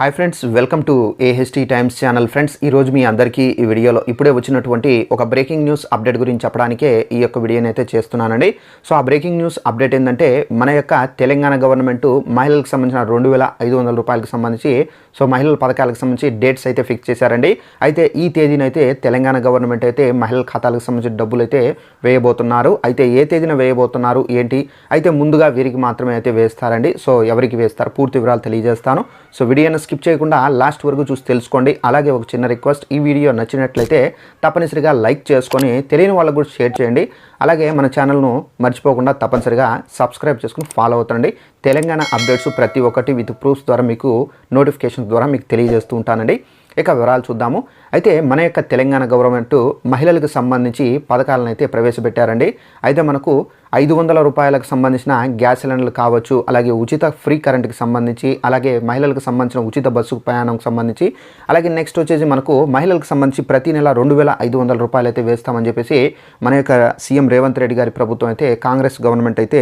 Hi friends welcome to AHT Times channel friends ఈరోజు మీ అందరికీ ఈ వీడియోలో ఇప్పుడే వచ్చినటువంటి ఒక బ్రేకింగ్ న్యూస్ అప్డేట్ గురించి చెప్పడానికే ఈ యొక్క వీడియోని అయితే చేస్తున్నానండి. సో ఆ బ్రేకింగ్ న్యూస్ అప్డేట్ ఏంటంటే మన యొక్క తెలంగాణ గవర్నమెంట్ మహిళలకు సంబంధించిన రెండు వేల ఐదు వందల రూపాయలకు సంబంధించి సో మహిళల పథకాలకు సంబంధించి డేట్స్ అయితే ఫిక్స్ చేశారండి. అయితే ఈ తేదీన అయితే తెలంగాణ గవర్నమెంట్ అయితే మహిళల ఖాతాలకు సంబంధించిన డబ్బులు అయితే వేయబోతున్నారు. అయితే ఏ తేదీన వేయబోతున్నారు ఏంటి? అయితే ముందుగా వీరికి మాత్రమే అయితే వేస్తారండి. సో ఎవరికి వేస్తారు? పూర్తి వివరాలు తెలియజేస్తాను. సో వీడియోని స్కిప్ చేయకుండా లాస్ట్ వరకు చూసి తెలుసుకోండి. అలాగే ఒక చిన్న రిక్వెస్ట్ ఈ వీడియో నచ్చినట్లయితే తప్పనిసరిగా లైక్ చేసుకొని తెలియని వాళ్ళకు కూడా షేర్ చేయండి. అలాగే మన ఛానల్ను మర్చిపోకుండా తప్పనిసరిగా సబ్స్క్రైబ్ చేసుకుని ఫాలో అవుతుండండి. తెలంగాణ అప్డేట్స్ ప్రతి ఒక్కటి విత్ ప్రూఫ్స్ ద్వారా మీకు నోటిఫికేషన్స్ ద్వారా మీకు తెలియజేస్తూ ఉంటానండి. ఇక వివరాలు చూద్దాము. అయితే మన యొక్క తెలంగాణ గవర్నమెంట్ మహిళలకు సంబంధించి పథకాలను అయితే ప్రవేశపెట్టారండి. అయితే మనకు ఐదు వందల రూపాయలకు సంబంధించిన గ్యాస్ సిలిండర్లు కావచ్చు అలాగే ఉచిత ఫ్రీ కరెంట్కి సంబంధించి అలాగే మహిళలకు సంబంధించిన ఉచిత బస్సు ప్రయాణంకి సంబంధించి అలాగే నెక్స్ట్ వచ్చేసి మనకు మహిళలకు సంబంధించి ప్రతి నెల రెండు వేల ఐదు వందల రూపాయలు అయితే వేస్తామని చెప్పేసి మన యొక్క సీఎం రేవంత్ రెడ్డి గారి ప్రభుత్వం అయితే కాంగ్రెస్ గవర్నమెంట్ అయితే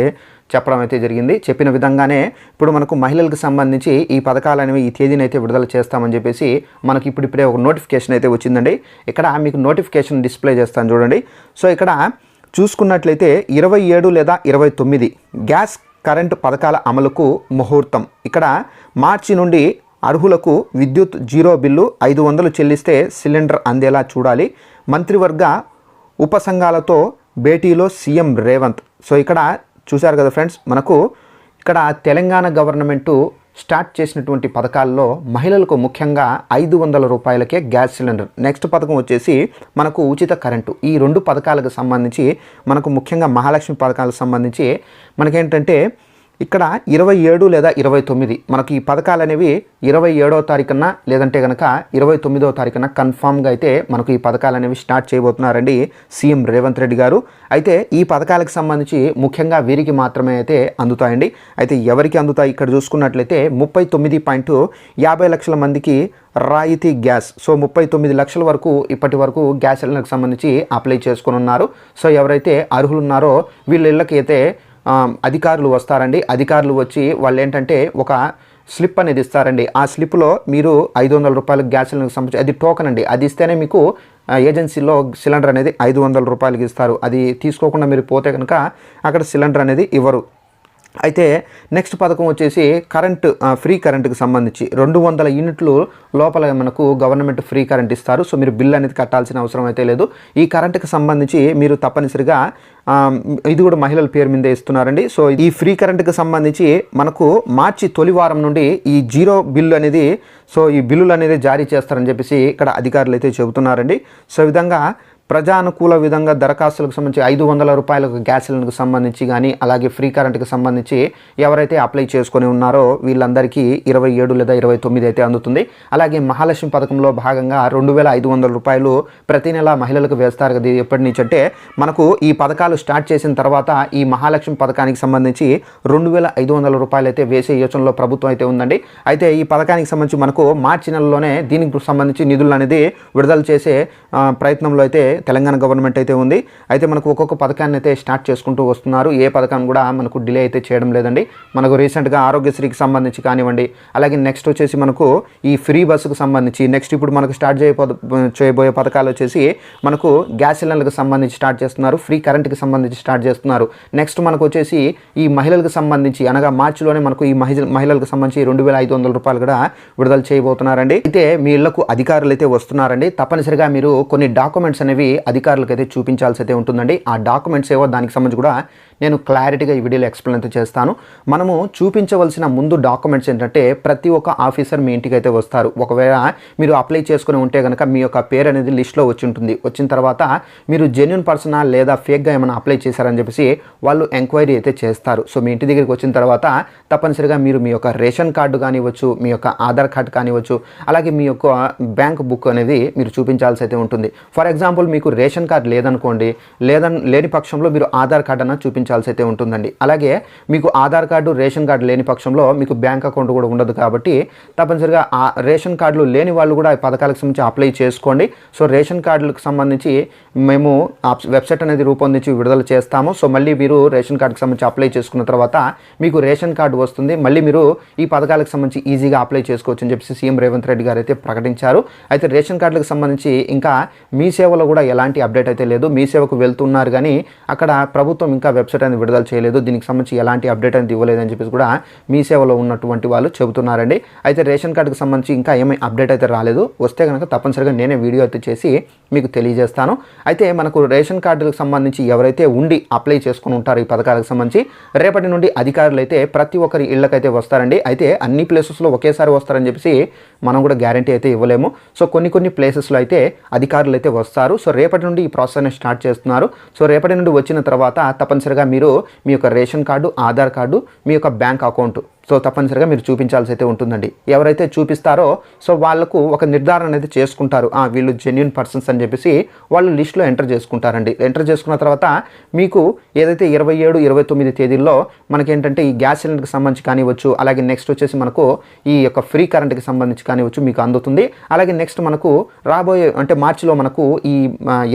చెప్పడం అయితే జరిగింది. చెప్పిన విధంగానే ఇప్పుడు మనకు మహిళలకు సంబంధించి ఈ పథకాలు అనేవి ఈ తేదీని అయితే విడుదల చేస్తామని చెప్పేసి మనకి ఇప్పుడు ఇప్పుడే ఒక నోటిఫికేషన్ అయితే వచ్చిందండి. ఇక్కడ మీకు నోటిఫికేషన్ డిస్ప్లే చేస్తాను చూడండి. సో ఇక్కడ చూసుకున్నట్లయితే ఇరవై ఏడు లేదా ఇరవై తొమ్మిది గ్యాస్ కరెంటు పథకాల అమలుకు ముహూర్తం. ఇక్కడ మార్చి నుండి అర్హులకు విద్యుత్ జీరో బిల్లు ఐదు వందలు చెల్లిస్తే సిలిండర్ అందేలా చూడాలి. మంత్రివర్గ ఉపసంఘాలతో భేటీలో సీఎం రేవంత్. సో ఇక్కడ చూశారు కదా ఫ్రెండ్స్ మనకు ఇక్కడ తెలంగాణ గవర్నమెంటు స్టార్ట్ చేసినటువంటి పథకాల్లో మహిళలకు ముఖ్యంగా ఐదు వందల రూపాయలకే గ్యాస్ సిలిండర్. నెక్స్ట్ పథకం వచ్చేసి మనకు ఉచిత కరెంటు. ఈ రెండు పథకాలకు సంబంధించి మనకు ముఖ్యంగా మహాలక్ష్మి పథకాలకు సంబంధించి మనకేంటంటే ఇక్కడ ఇరవై ఏడు లేదా ఇరవై తొమ్మిది. మనకి ఈ పథకాలు అనేవి ఇరవై ఏడో తారీఖున లేదంటే కనుక ఇరవై తొమ్మిదో తారీఖున కన్ఫామ్గా అయితే మనకు ఈ పథకాలు అనేవి స్టార్ట్ చేయబోతున్నారండి సీఎం రేవంత్ రెడ్డి గారు. అయితే ఈ పథకాలకు సంబంధించి ముఖ్యంగా వీరికి మాత్రమే అయితే అందుతాయండి. అయితే ఎవరికి అందుతాయి? ఇక్కడ చూసుకున్నట్లయితే ముప్పై తొమ్మిది పాయింట్ యాభై లక్షల మందికి రాయితీ గ్యాస్. సో ముప్పై తొమ్మిది లక్షల వరకు ఇప్పటి వరకు గ్యాస్ సిలిండర్కి సంబంధించి అప్లై చేసుకుని ఉన్నారు. సో ఎవరైతే అర్హులు ఉన్నారో వీళ్ళ ఇళ్ళకి అయితే అధికారులు వస్తారండి. అధికారులు వచ్చి వాళ్ళు ఏంటంటే ఒక స్లిప్ అనేది ఇస్తారండి. ఆ స్లిప్లో మీరు ఐదు వందల రూపాయల గ్యాస్ సిలిండర్కి సంబంధించి అది టోకన్ అండి. అది ఇస్తేనే మీకు ఏజెన్సీలో సిలిండర్ అనేది ఐదు వందల రూపాయలకి ఇస్తారు. అది తీసుకోకుండా మీరు పోతే కనుక అక్కడ సిలిండర్ అనేది ఇవ్వరు. అయితే నెక్స్ట్ పథకం వచ్చేసి కరెంట్ ఫ్రీ కరెంటుకి సంబంధించి రెండు వందల యూనిట్లు లోపల మనకు గవర్నమెంట్ ఫ్రీ కరెంట్ ఇస్తారు. సో మీరు బిల్ అనేది కట్టాల్సిన అవసరం అయితే లేదు. ఈ కరెంటుకి సంబంధించి మీరు తప్పనిసరిగా ఇది కూడా మహిళల పేరు మీద ఇస్తున్నారండి. సో ఈ ఫ్రీ కరెంటుకి సంబంధించి మనకు మార్చి తొలి వారం నుండి ఈ జీరో బిల్లు అనేది సో ఈ బిల్లులు అనేది జారీ చేస్తారని చెప్పేసి ఇక్కడ అధికారులు అయితే చెబుతున్నారండి. సో విధంగా ప్రజానుకూల విధంగా దరఖాస్తులకు సంబంధించి ఐదు వందల రూపాయలకు గ్యాస్ సిలిండర్కి సంబంధించి కానీ అలాగే ఫ్రీ కరెంట్కి సంబంధించి ఎవరైతే అప్లై చేసుకొని ఉన్నారో వీళ్ళందరికీ ఇరవై ఏడు లేదా ఇరవై తొమ్మిది అయితే అందుతుంది. అలాగే మహాలక్ష్మి పథకంలో భాగంగా రెండు వేల ఐదు వందల రూపాయలు ప్రతి నెల మహిళలకు వేస్తారు కదా ఎప్పటి నుంచి అంటే మనకు ఈ పథకాలు స్టార్ట్ చేసిన తర్వాత ఈ మహాలక్ష్మి పథకానికి సంబంధించి రెండు వేల ఐదు వందల రూపాయలు అయితే వేసే యోచనలో ప్రభుత్వం అయితే ఉందండి. అయితే ఈ పథకానికి సంబంధించి మనకు మార్చి నెలలోనే దీనికి సంబంధించి నిధులు అనేది విడుదల చేసే ప్రయత్నంలో అయితే తెలంగాణ గవర్నమెంట్ అయితే ఉంది. అయితే మనకు ఒక్కొక్క పథకాన్ని అయితే స్టార్ట్ చేసుకుంటూ వస్తున్నారు. ఏ పథకాన్ని కూడా మనకు డిలే అయితే చేయడం లేదండి. మనకు రీసెంట్గా ఆరోగ్యశ్రీకి సంబంధించి కానివ్వండి అలాగే నెక్స్ట్ వచ్చేసి మనకు ఈ ఫ్రీ బస్సుకు సంబంధించి నెక్స్ట్ ఇప్పుడు మనకు స్టార్ట్ చేయబో చేయబోయే పథకాలు వచ్చేసి మనకు గ్యాస్ సిలిండర్కి సంబంధించి స్టార్ట్ చేస్తున్నారు. ఫ్రీ కరెంట్కి సంబంధించి స్టార్ట్ చేస్తున్నారు. నెక్స్ట్ మనకు వచ్చేసి ఈ మహిళలకు సంబంధించి అనగా మార్చిలోనే మనకు ఈ మహిళ మహిళలకు సంబంధించి రెండు వేల ఐదు వందల రూపాయలు కూడా విడుదల చేయబోతున్నారండి. అయితే మీ ఇళ్ళకు అధికారులు అయితే వస్తున్నారండి. తప్పనిసరిగా మీరు కొన్ని డాక్యుమెంట్స్ అనేవి అధికారులకు అయితే చూపించాల్సి అయితే ఉంటుందండి. ఆ డాక్యుమెంట్స్ ఏవో దానికి సంబంధించి కూడా నేను క్లారిటీగా ఈ వీడియోలో ఎక్స్ప్లెయిన్ అయితే చేస్తాను. మనము చూపించవలసిన ముందు డాక్యుమెంట్స్ ఏంటంటే ప్రతి ఒక్క ఆఫీసర్ మీ ఇంటికి అయితే వస్తారు. ఒకవేళ మీరు అప్లై చేసుకుని ఉంటే కనుక మీ యొక్క పేరు అనేది లిస్ట్లో వచ్చి ఉంటుంది. వచ్చిన తర్వాత మీరు జెన్యున్ పర్సనా లేదా ఫేక్గా ఏమైనా అప్లై చేశారని చెప్పేసి వాళ్ళు ఎంక్వైరీ అయితే చేస్తారు. సో మీ ఇంటి దగ్గరికి వచ్చిన తర్వాత తప్పనిసరిగా మీరు మీ యొక్క రేషన్ కార్డు కానివ్వచ్చు మీ యొక్క ఆధార్ కార్డు కానివ్వచ్చు అలాగే మీ యొక్క బ్యాంక్ బుక్ అనేది మీరు చూపించాల్సి అయితే ఉంటుంది. ఫర్ ఎగ్జాంపుల్ మీకు రేషన్ కార్డు లేదనుకోండి లేదని లేని పక్షంలో మీరు ఆధార్ కార్డు అన్న చూపించాలి చెల్లించాల్సి అయితే ఉంటుందండి. అలాగే మీకు ఆధార్ కార్డు రేషన్ కార్డు లేని పక్షంలో మీకు బ్యాంక్ అకౌంట్ కూడా ఉండదు కాబట్టి తప్పనిసరిగా ఆ రేషన్ కార్డులు లేని వాళ్ళు కూడా ఈ పథకాలకు సంబంధించి అప్లై చేసుకోండి. సో రేషన్ కార్డులకు సంబంధించి మేము ఆ వెబ్సైట్ అనేది రూపొందించి విడుదల చేస్తాము. సో మళ్ళీ మీరు రేషన్ కార్డుకి సంబంధించి అప్లై చేసుకున్న తర్వాత మీకు రేషన్ కార్డు వస్తుంది. మళ్ళీ మీరు ఈ పథకాలకు సంబంధించి ఈజీగా అప్లై చేసుకోవచ్చు అని చెప్పి సీఎం రేవంత్ రెడ్డి గారు అయితే ప్రకటించారు. అయితే రేషన్ కార్డులకు సంబంధించి ఇంకా మీ సేవలో కూడా ఎలాంటి అప్డేట్ అయితే లేదు. మీ సేవకు వెళ్తున్నారు కానీ అక్కడ ప్రభుత్వం ఇంకా వెబ్సైట్ అనేది విడుదల చేయలేదు. దీనికి సంబంధించి ఎలాంటి అప్డేట్ అనేది ఇవ్వలేదని చెప్పేసి కూడా మీ సేవలో ఉన్నటువంటి వాళ్ళు చెబుతున్నారండి. అయితే రేషన్ కార్డుకి సంబంధించి ఇంకా ఏమీ అప్డేట్ అయితే రాలేదు. వస్తే కనుక తప్పనిసరిగా నేనే వీడియో అయితే చేసి మీకు తెలియజేస్తాను. అయితే మనకు రేషన్ కార్డులకు సంబంధించి ఎవరైతే ఉండి అప్లై చేసుకుని ఉంటారో ఈ పథకాలకు సంబంధించి రేపటి నుండి అధికారులు అయితే ప్రతి ఒక్కరి ఇళ్ళకైతే వస్తారండి. అయితే అన్ని ప్లేసెస్లో ఒకేసారి వస్తారని చెప్పేసి మనం కూడా గ్యారంటీ అయితే ఇవ్వలేము. సో కొన్ని కొన్ని ప్లేసెస్లో అయితే అధికారులు అయితే వస్తారు. సో రేపటి నుండి ఈ ప్రాసెస్ అనేది స్టార్ట్ చేస్తున్నారు. సో రేపటి నుండి వచ్చిన తర్వాత తప్పనిసరిగా మీరు మీ యొక్క రేషన్ కార్డు ఆధార్ కార్డు మీ యొక్క బ్యాంక్ అకౌంట్ సో తప్పనిసరిగా మీరు చూపించాల్సి అయితే ఉంటుందండి. ఎవరైతే చూపిస్తారో సో వాళ్ళకు ఒక నిర్ధారణ అనేది చేసుకుంటారు. ఆ, వీళ్ళు జెన్యున్ పర్సన్స్ అని చెప్పేసి వాళ్ళు లిస్ట్లో ఎంటర్ చేసుకుంటారండి. ఎంటర్ చేసుకున్న తర్వాత మీకు ఏదైతే ఇరవై ఏడు ఇరవై తొమ్మిది తేదీల్లో మనకేంటంటే ఈ గ్యాస్ సిలిండర్కి సంబంధించి కానివ్వచ్చు అలాగే నెక్స్ట్ వచ్చేసి మనకు ఈ యొక్క ఫ్రీ కరెంట్కి సంబంధించి కానివ్వచ్చు మీకు అందుతుంది. అలాగే నెక్స్ట్ మనకు రాబోయే అంటే మార్చిలో మనకు ఈ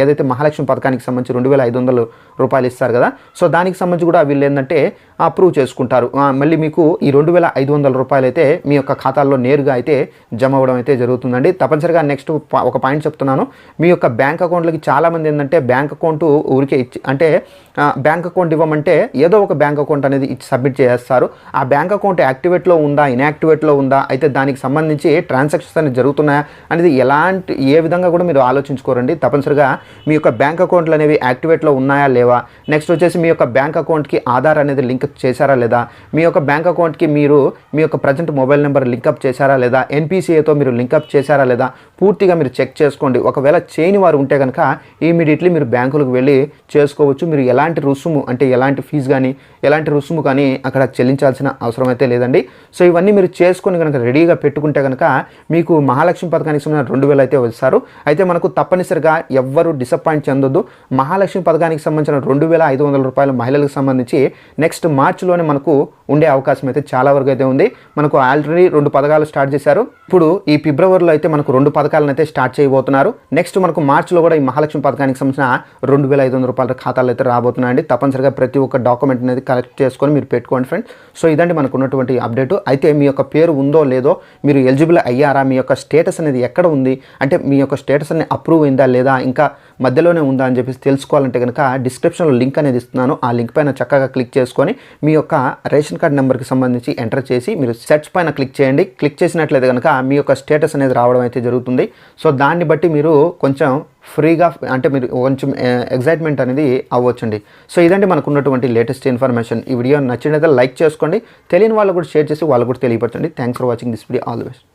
ఏదైతే మహాలక్ష్మి పథకానికి సంబంధించి రెండు వేల ఐదు వందలు రూపాయలు ఇస్తారు కదా. సో దానికి సంబంధించి కూడా వీళ్ళు ఏంటంటే అప్రూవ్ చేసుకుంటారు. మళ్ళీ మీకు ఈ రెండు రెండు వేల ఐదు వందల రూపాయలు అయితే మీ యొక్క ఖాతాల్లో నేరుగా అయితే జమ అవ్వడం అయితే జరుగుతుందండి. తప్పనిసరిగా నెక్స్ట్ ఒక పాయింట్ చెప్తున్నాను. మీ యొక్క బ్యాంక్ అకౌంట్లకి చాలామంది ఏంటంటే బ్యాంక్ అకౌంట్ ఊరికే ఇచ్చి అంటే బ్యాంక్ అకౌంట్ ఇవ్వమంటే ఏదో ఒక బ్యాంక్ అకౌంట్ అనేది ఇచ్చి సబ్మిట్ చేస్తారు. ఆ బ్యాంక్ అకౌంట్ యాక్టివేట్లో ఉందా ఇన్యాక్టివేట్లో ఉందా అయితే దానికి సంబంధించి ట్రాన్సాక్షన్స్ అనేది జరుగుతున్నాయా అనేది ఎలాంటి ఏ విధంగా కూడా మీరు ఆలోచించుకోరండి. తప్పనిసరిగా మీ యొక్క బ్యాంక్ అకౌంట్లు అనేవి యాక్టివేట్లో ఉన్నాయా లేవా? నెక్స్ట్ వచ్చేసి మీ యొక్క బ్యాంక్ అకౌంట్కి ఆధార్ అనేది లింక్ చేశారా లేదా? మీ యొక్క బ్యాంక్ అకౌంట్కి మీరు మీ యొక్క ప్రజెంట్ మొబైల్ నెంబర్ లింకప్ చేశారా లేదా? ఎన్పిసిఏతో మీరు లింకప్ చేశారా లేదా? పూర్తిగా మీరు చెక్ చేసుకోండి. ఒకవేళ చేయని వారు ఉంటే కనుక ఇమీడియట్లీ మీరు బ్యాంకులకు వెళ్ళి చేసుకోవచ్చు. మీరు ఎలాంటి రుసుము అంటే ఎలాంటి ఫీజు కానీ ఎలాంటి రుసుము కానీ అక్కడ చెల్లించాల్సిన అవసరం అయితే లేదండి. సో ఇవన్నీ మీరు చేసుకొని కనుక రెడీగా పెట్టుకుంటే కనుక మీకు మహాలక్ష్మి పథకానికి సంబంధించిన రెండు వేలు అయితే వస్తారు అయితే మనకు తప్పనిసరిగా ఎవ్వరు డిసప్పాయింట్ చెందొద్దు. మహాలక్ష్మి పథకానికి సంబంధించిన రెండు వేల ఐదు వందల రూపాయలు మహిళలకు సంబంధించి నెక్స్ట్ మార్చిలోనే మనకు ఉండే అవకాశం అయితే చాలా వరకు అయితే ఉంది. మనకు ఆల్రెడీ రెండు పథకాలు స్టార్ట్ చేశారు. ఇప్పుడు ఈ ఫిబ్రవరిలో అయితే మనకు రెండు పథకాలను అయితే స్టార్ట్ చేయబోతున్నారు. నెక్స్ట్ మనకు మార్చిలో కూడా ఈ మహాలక్ష్మి పథకానికి సంబంధించిన రెండు వేల ఐదు వందల రూపాయల ఖాతాలు అయితే రాబోతున్నాయండి. తప్పనిసరిగా ప్రతి ఒక్క డాక్యుమెంట్ అనేది కలెక్ట్ చేసుకొని మీరు పెట్టుకోండి ఫ్రెండ్ సో ఇదండి మనకు ఉన్నటువంటి అప్డేట్ అయితే మీ యొక్క పేరు ఉందో లేదో మీరు ఎలిజిబుల్ అయ్యారా మీ యొక్క స్టేటస్ అనేది ఎక్కడ ఉంది అంటే మీ యొక్క స్టేటస్ అనేది అప్రూవ్ అయిందా లేదా ఇంకా మధ్యలోనే ఉందా అని చెప్పేసి తెలుసుకోవాలంటే కనుక డిస్క్రిప్షన్లో లింక్ అనేది ఇస్తున్నాను. ఆ లింక్ పైన చక్కగా క్లిక్ చేసుకొని మీ యొక్క రేషన్ కార్డ్ నెంబర్కి సంబంధించి ఎంటర్ చేసి మీరు సెర్చ్ పైన క్లిక్ చేయండి. క్లిక్ చేసినట్లయితే కనుక మీ యొక్క స్టేటస్ అనేది రావడం అయితే జరుగుతుంది. సో దాన్ని బట్టి మీరు కొంచెం ఫ్రీగా అంటే మీరు కొంచెం ఎగ్జైట్మెంట్ అనేది అవ్వచ్చండి. సో ఇదండి మనకు ఉన్నటువంటి లేటెస్ట్ ఇన్ఫర్మేషన్ ఈ వీడియో నచ్చినట్లయితే లైక్ చేసుకోండి. తెలియని వాళ్ళు కూడా షేర్ చేసి వాళ్ళు కూడా తెలియపరచండి. Thanks for watching this video all the best